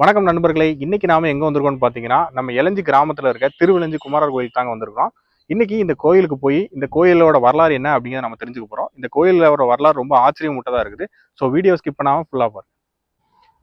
வணக்கம் நண்பர்களே. இன்னைக்கு நாம எங்க வந்திருக்கோம்னு பாத்தீங்கன்னா நம்ம எலஞ்சி கிராமத்துல இருக்க திருவிழஞ்சி குமாரர் கோயில் தாங்க வந்திருக்கோம் இன்னைக்கு இந்த கோயிலுக்கு போய் இந்த கோயிலோட வரலாறு என்ன அப்படிங்கிறத நம்ம தெரிஞ்சுக்க போறோம். இந்த கோயிலோட வரலாறு ரொம்ப ஆச்சரியமூட்டதா இருக்குது. ஸோ வீடியோ ஸ்கிப் பண்ணாம ஃபுல்லா பாருங்க.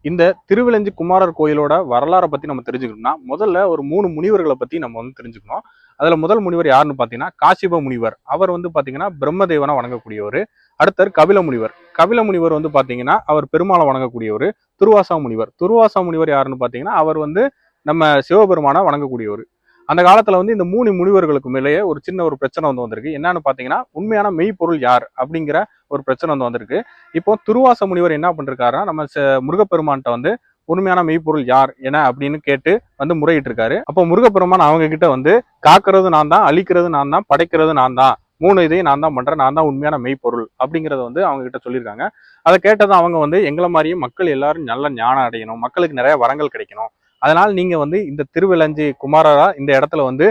இந்த திருவிழஞ்சி குமாரர் கோயிலோட வரலாறை பத்தி நம்ம தெரிஞ்சுக்கணும்னா முதல்ல ஒரு மூணு முனிவர்களை பத்தி நம்ம வந்து தெரிஞ்சுக்கணும். அதில் முதல் முனிவர் யாருன்னு பார்த்தீங்கன்னா காசிப முனிவர். அவர் வந்து பார்த்தீங்கன்னா பிரம்மதேவனை வணங்கக்கூடியவர். அடுத்தர் கபில முனிவர். கபில முனிவர் வந்து பார்த்தீங்கன்னா அவர் பெருமாளை வணங்கக்கூடியவர். துருவாசா முனிவர். துருவாசா முனிவர் யாருன்னு பார்த்தீங்கன்னா அவர் வந்து நம்ம சிவபெருமானை வணங்கக்கூடியவர். அந்த காலத்தில் வந்து இந்த மூணு முனிவர்களுக்கு மேலேயே ஒரு சின்ன ஒரு பிரச்சனை வந்து வந்திருக்கு. என்னன்னு பார்த்தீங்கன்னா உண்மையான மெய்ப்பொருள் யார் அப்படிங்கிற ஒரு பிரச்சனை வந்து வந்திருக்கு. இப்போ துருவாச முனிவர் என்ன பண்ணிருக்காருன்னா நம்ம ச- முருகப்பெருமான்கிட்ட வந்து உண்மையான மெய்ப்பொருள் யார் என அப்படின்னு கேட்டு வந்து முறையிட்டு இருக்காரு அப்போ முருகப்பெருமான் அவங்க கிட்ட வந்து காக்கிறது நான் தான் அழிக்கிறது நான் தான் படைக்கிறது நான் தான் மூணு இதையும் நான் தான் பண்றேன் நான் தான் உண்மையான மெய்ப்பொருள் அப்படிங்கறத வந்து அவங்க கிட்ட சொல்லியிருக்காங்க. அதை கேட்டதும் அவங்க வந்து எங்களை மாதிரியும் மக்கள் எல்லாரும் நல்ல ஞானம் அடையணும் மக்களுக்கு நிறைய வரங்கள் கிடைக்கணும். அதனால நீங்க வந்து இந்த திருவிழஞ்சி குமாரரா இந்த இடத்துல வந்து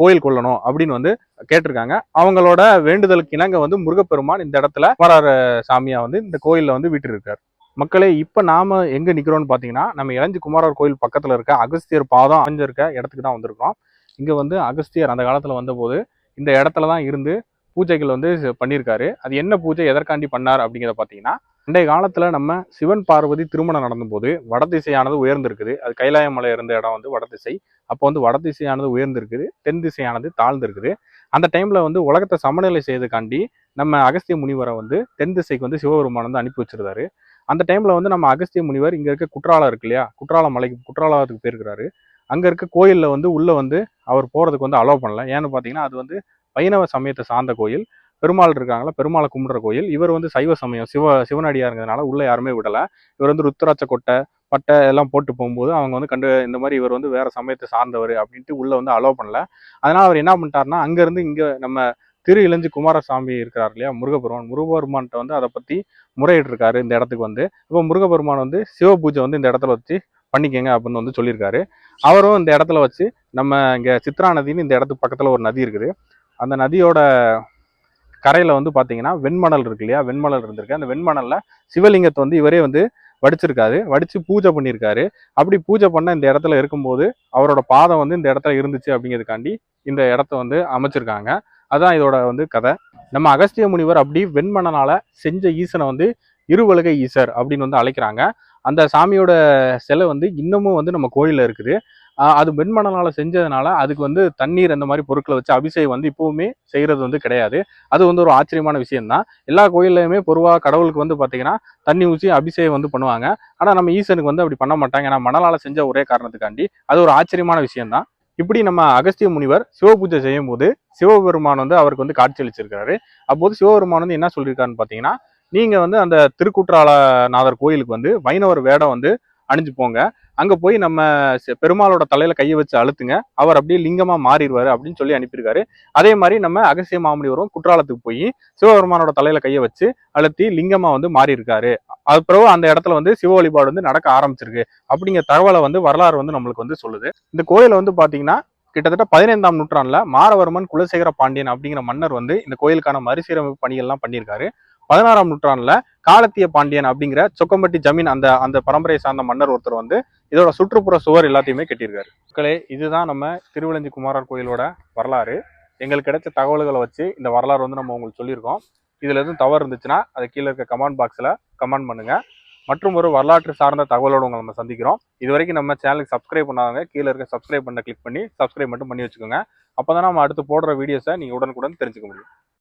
கோயில் கொள்ளணும் அப்படின்னு வந்து கேட்டிருக்காங்க. அவங்களோட வேண்டுதலுக்கு இணங்க வந்து முருகப்பெருமான் இந்த இடத்துல குமாரர் சாமியா வந்து இந்த கோயில்ல வந்து வீட்டிருக்கார். மக்களே இப்போ நாம எங்கே நிற்கிறோன்னு பார்த்தீங்கன்னா நம்ம இளஞ்சி குமாரர் கோயில் பக்கத்தில் இருக்க அகஸ்தியர் பாதம் அமைஞ்சிருக்க இடத்துக்கு தான் வந்திருக்கோம் இங்கே வந்து அகஸ்தியர் அந்த காலத்தில் வந்தபோது இந்த இடத்துல தான் இருந்து பூஜைகள் வந்து பண்ணியிருக்காரு. அது என்ன பூஜை எதற்காண்டி பண்ணார் அப்படிங்கிறத பார்த்தீங்கன்னா அண்டைய காலத்தில் நம்ம சிவன் பார்வதி திருமணம் நடந்தபோது வடதிசையானது உயர்ந்திருக்குது. அது கைலாய மலை இருந்த இடம் வந்து வடதிசை அப்போ வந்து வடதிசையானது உயர்ந்திருக்குது தென் திசையானது தாழ்ந்திருக்குது. அந்த டைமில் வந்து உலகத்தை சமநிலை செய்யறதுக்காண்டி நம்ம அகஸ்திய முனிவரை வந்து தென் திசைக்கு வந்து சிவபெருமான் வந்து அனுப்பி வச்சிருந்தாரு. அந்த டைம்ல வந்து நம்ம அகஸ்திய முனிவர் இங்க இருக்க குற்றாலம் இருக்கு இல்லையா? குற்றாலம் மலைக்கு குற்றாலத்துக்கு போயிருக்கிறாரு. அங்க இருக்க கோயில்ல வந்து உள்ள வந்து அவர் போறதுக்கு வந்து அலோவ் பண்ணல. ஏன்னு பாத்தீங்கன்னா அது வந்து வைணவ சமயத்தை சார்ந்த கோயில். பெருமாள் இருக்காங்களா பெருமாளை கும்பிடுற கோயில். இவர் வந்து சைவ சமயம் சிவ சிவனடியாருங்கிறதுனால உள்ள யாருமே விடல. இவர் வந்து ருத்ராட்ச கொட்டை பட்டை எல்லாம் போட்டு போகும்போது அவங்க வந்து கண்டு இந்த மாதிரி இவர் வந்து வேற சமயத்தை சார்ந்தவர் அப்படின்ட்டு உள்ள வந்து அலோவ் பண்ணல. அதனால அவர் என்ன பண்ணிட்டாருன்னா அங்க இருந்து இங்க நம்ம திரு இளஞ்சி குமாரசாமி இருக்கிறார் இல்லையா முருகபெருமான். முருகபெருமான்கிட்ட வந்து அதை பத்தி முறையிட்டு இருக்காரு இந்த இடத்துக்கு வந்து. இப்போ முருகபெருமான் வந்து சிவ பூஜை வந்து இந்த இடத்துல வச்சு பண்ணிக்கங்க அப்படின்னு வந்து சொல்லியிருக்காரு. அவரும் இந்த இடத்துல வச்சு நம்ம இங்கே சித்ரா நதின்னு இந்த இடத்துக்கு பக்கத்தில் ஒரு நதி இருக்குது. அந்த நதியோட கரையில் வந்து பார்த்தீங்கன்னா வெண்மணல் இருக்கு இல்லையா வெண்மணல் இருந்திருக்கு. அந்த வெண்மணலில் சிவலிங்கத்தை வந்து இவரே வந்து வடிச்சிருக்காரு வடித்து பூஜை பண்ணியிருக்காரு. அப்படி பூஜை பண்ண இந்த இடத்துல இருக்கும்போது அவரோட பாதம் வந்து இந்த இடத்துல இருந்துச்சு அப்படிங்கிறதுக்காண்டி இந்த இடத்த வந்து அமைச்சிருக்காங்க. அதான் இதோட வந்து கதை. நம்ம அகஸ்திய முனிவர் அப்படி வெண்மணனால செஞ்ச ஈசனை வந்து இருவலகை ஈசர் அப்படின்னு வந்து அழைக்கிறாங்க. அந்த சாமியோட சிலை வந்து இன்னமும் வந்து நம்ம கோயிலில் இருக்குது. அது வெண்மணனால செஞ்சதுனால அதுக்கு வந்து தண்ணீர் அந்த மாதிரி பொருட்களை வச்சு அபிஷேகம் வந்து இப்பவுமே செய்கிறது வந்து கிடையாது. அது வந்து ஒரு ஆச்சரியமான விஷயம்தான். எல்லா கோயில்லையுமே பொதுவாக கடவுளுக்கு வந்து பார்த்தீங்கன்னா தண்ணி ஊற்றி அபிஷேகம் வந்து பண்ணுவாங்க. ஆனால் நம்ம ஈசனுக்கு வந்து அப்படி பண்ண மாட்டாங்க. ஏன்னா மணலால் செஞ்ச ஒரே காரணத்துக்காண்டி. அது ஒரு ஆச்சரியமான விஷயம் தான் இப்படி நம்ம அகஸ்திய முனிவர் சிவபூஜை செய்யும் போது சிவபெருமான் வந்து அவருக்கு வந்து காட்சியளிச்சிருக்காரு அப்போது சிவபெருமான் வந்து என்ன சொல்லியிருக்காருன்னு பார்த்தீங்கன்னா நீங்க வந்து அந்த திருக்குற்றாலநாதர் கோயிலுக்கு வந்து வைணவர் வேடம் வந்து அணிஞ்சு போங்க. அங்க போய் நம்ம பெருமாளோட தலையில கையை வச்சு அழுத்துங்க. அவர் அப்படியே லிங்கமா மாறிடுவாரு அப்படின்னு சொல்லி அனுப்பியிருக்காரு. அதே மாதிரி நம்ம அகசிய மாமுனிவரும் குற்றாலத்துக்கு போய் சிவபெருமானோட தலையில கையை வச்சு அழுத்தி லிங்கமா வந்து மாறியிருக்காரு. அது பிறகு அந்த இடத்துல வந்து சிவ வழிபாடு வந்து நடக்க ஆரம்பிச்சிருக்கு. அப்படிங்கிற தகவலை வந்து வரலாறு வந்து நம்மளுக்கு வந்து சொல்லுது. இந்த கோயிலை வந்து பாத்தீங்கன்னா கிட்டத்தட்ட பதினைந்தாம் நூற்றாண்டுல மாரவர்மன் குலசேகர பாண்டியன் அப்படிங்கிற மன்னர் வந்து இந்த கோயிலுக்கான மறுசீரமைப்பு பணிகள்லாம் பண்ணியிருக்காரு. பதினாறாம் நூற்றாண்டுல காலத்திய பாண்டியன் அப்படிங்கிற சொக்கம்பட்டி ஜமீன் அந்த அந்த பரம்பரையை சார்ந்த மன்னர் ஒருத்தர் வந்து இதோட சுற்றுப்புற சுவர் எல்லாத்தையுமே கட்டியிருக்காரு. மக்களே இதுதான் நம்ம திருவிழஞ்சி குமாரர் கோயிலோட வரலாறு. எங்களுக்கு கிடைச்ச தகவல்களை வச்சு இந்த வரலாறு வந்து நம்ம உங்களுக்கு சொல்லியிருக்கோம். இதுல எதுவும் தவறு இருந்துச்சுன்னா அதை கீழே இருக்க கமெண்ட் பாக்ஸ்ல கமெண்ட் பண்ணுங்க. மற்றும் ஒரு வரலாற்று சார்ந்த தகவலோடு உங்களை நம்ம சந்திக்கிறோம். இது வரைக்கும் நம்ம சேனலுக்கு சப்ஸ்கிரைப் பண்ணாதவங்க கீழே இருக்க சப்ஸ்கிரைப் பண்ண கிளிக் பண்ணி சப்ஸ்கிரைப் மட்டும் பண்ணி வச்சுக்கோங்க. அப்பதான் நம்ம அடுத்து போடுற வீடியோஸை நீங்கள் உடனுக்குடன் தெரிஞ்சுக்க முடியும்.